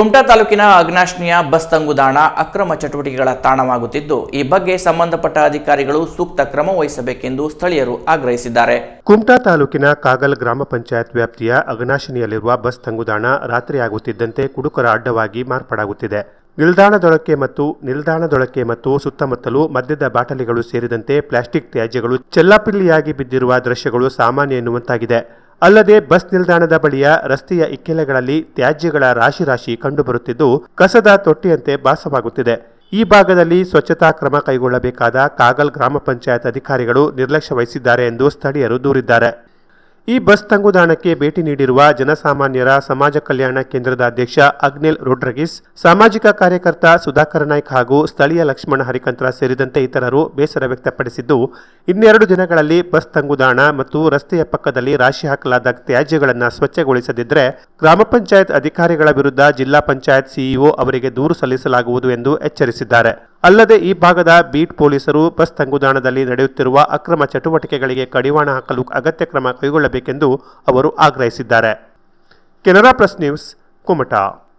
ಕುಮಟಾ ತಾಲೂಕಿನ ಅಗ್ನಾಶ್ನಿಯ ಬಸ್ ತಂಗುದಾಣ ಅಕ್ರಮ ಚಟುವಟಿಕೆಗಳ ತಾಣವಾಗುತ್ತಿದ್ದು, ಈ ಬಗ್ಗೆ ಸಂಬಂಧಪಟ್ಟ ಅಧಿಕಾರಿಗಳು ಸೂಕ್ತ ಕ್ರಮ ವಹಿಸಬೇಕೆಂದು ಸ್ಥಳೀಯರು ಆಗ್ರಹಿಸಿದ್ದಾರೆ. ಕುಮಟಾ ತಾಲೂಕಿನ ಕಾಗಲ್ ಗ್ರಾಮ ಪಂಚಾಯತ್ ವ್ಯಾಪ್ತಿಯ ಅಗ್ನಾಶಿನಿಯಲ್ಲಿರುವ ಬಸ್ ತಂಗುದಾಣ ರಾತ್ರಿಯಾಗುತ್ತಿದ್ದಂತೆ ಕುಡುಕರ ಅಡ್ಡವಾಗಿ ಮಾರ್ಪಾಡಾಗುತ್ತಿದೆ. ನಿಲ್ದಾಣದೊಳಕ್ಕೆ ಮತ್ತು ನಿಲ್ದಾಣದೊಳಕ್ಕೆ ಮತ್ತು ಸುತ್ತಮುತ್ತಲು ಮದ್ಯದ ಬಾಟಲಿಗಳು ಸೇರಿದಂತೆ ಪ್ಲಾಸ್ಟಿಕ್ ತ್ಯಾಜ್ಯಗಳು ಚೆಲ್ಲಾಪಿಲ್ಲಿಯಾಗಿ ಬಿದ್ದಿರುವ ದೃಶ್ಯಗಳು ಸಾಮಾನ್ಯ ಎನ್ನುವಂತಾಗಿದೆ. ಅಲ್ಲದೆ ಬಸ್ ನಿಲ್ದಾಣದ ಬಳಿಯ ರಸ್ತೆಯ ಇಕ್ಕೆಲೆಗಳಲ್ಲಿ ತ್ಯಾಜ್ಯಗಳ ರಾಶಿ ರಾಶಿ ಕಂಡುಬರುತ್ತಿದ್ದು, ಕಸದ ತೊಟ್ಟಿಯಂತೆ ಭಾಸವಾಗುತ್ತಿದೆ. ಈ ಭಾಗದಲ್ಲಿ ಸ್ವಚ್ಛತಾ ಕ್ರಮ ಕೈಗೊಳ್ಳಬೇಕಾದ ಕಾಗಲ್ ಗ್ರಾಮ ಪಂಚಾಯತ್ ಅಧಿಕಾರಿಗಳು ನಿರ್ಲಕ್ಷ್ಯ ವಹಿಸಿದ್ದಾರೆ ಎಂದು ಸ್ಥಳೀಯರು ದೂರಿದ್ದಾರೆ. ಈ ಬಸ್ ತಂಗುದಾಣಕ್ಕೆ ಭೇಟಿ ನೀಡಿರುವ ಜನಸಾಮಾನ್ಯರ ಸಮಾಜ ಕಲ್ಯಾಣ ಕೇಂದ್ರದ ಅಧ್ಯಕ್ಷ ಅಗ್ನಿಲ್ ರೋಡ್ರಗಿಸ್, ಸಾಮಾಜಿಕ ಕಾರ್ಯಕರ್ತ ಸುಧಾಕರ್ ನಾಯ್ಕ್ ಹಾಗೂ ಸ್ಥಳೀಯ ಲಕ್ಷ್ಮಣ ಹರಿಕಂತ್ರ ಸೇರಿದಂತೆ ಇತರರು ಬೇಸರ ವ್ಯಕ್ತಪಡಿಸಿದ್ದು, ಇನ್ನೆರಡು ದಿನಗಳಲ್ಲಿ ಬಸ್ ತಂಗುದಾಣ ಮತ್ತು ರಸ್ತೆಯ ಪಕ್ಕದಲ್ಲಿ ರಾಶಿ ಹಾಕಲಾದ ತ್ಯಾಜ್ಯಗಳನ್ನು ಸ್ವಚ್ಛಗೊಳಿಸದಿದ್ದರೆ ಗ್ರಾಮ ಪಂಚಾಯತ್ ಅಧಿಕಾರಿಗಳ ವಿರುದ್ಧ ಜಿಲ್ಲಾ ಪಂಚಾಯತ್ ಸಿಇಒ ಅವರಿಗೆ ದೂರು ಸಲ್ಲಿಸಲಾಗುವುದು ಎಂದು ಎಚ್ಚರಿಸಿದ್ದಾರೆ. ಅಲ್ಲದೆ ಈ ಭಾಗದ ಬೀಟ್ ಪೊಲೀಸರು ಬಸ್ ತಂಗುದಾಣದಲ್ಲಿ ನಡೆಯುತ್ತಿರುವ ಅಕ್ರಮ ಚಟುವಟಿಕೆಗಳಿಗೆ ಕಡಿವಾಣ ಹಾಕಲು ಅಗತ್ಯ ಕ್ರಮ ಕೈಗೊಳ್ಳಬೇಕೆಂದು ಅವರು ಆಗ್ರಹಿಸಿದ್ದಾರೆ. Canara press news, Kumta.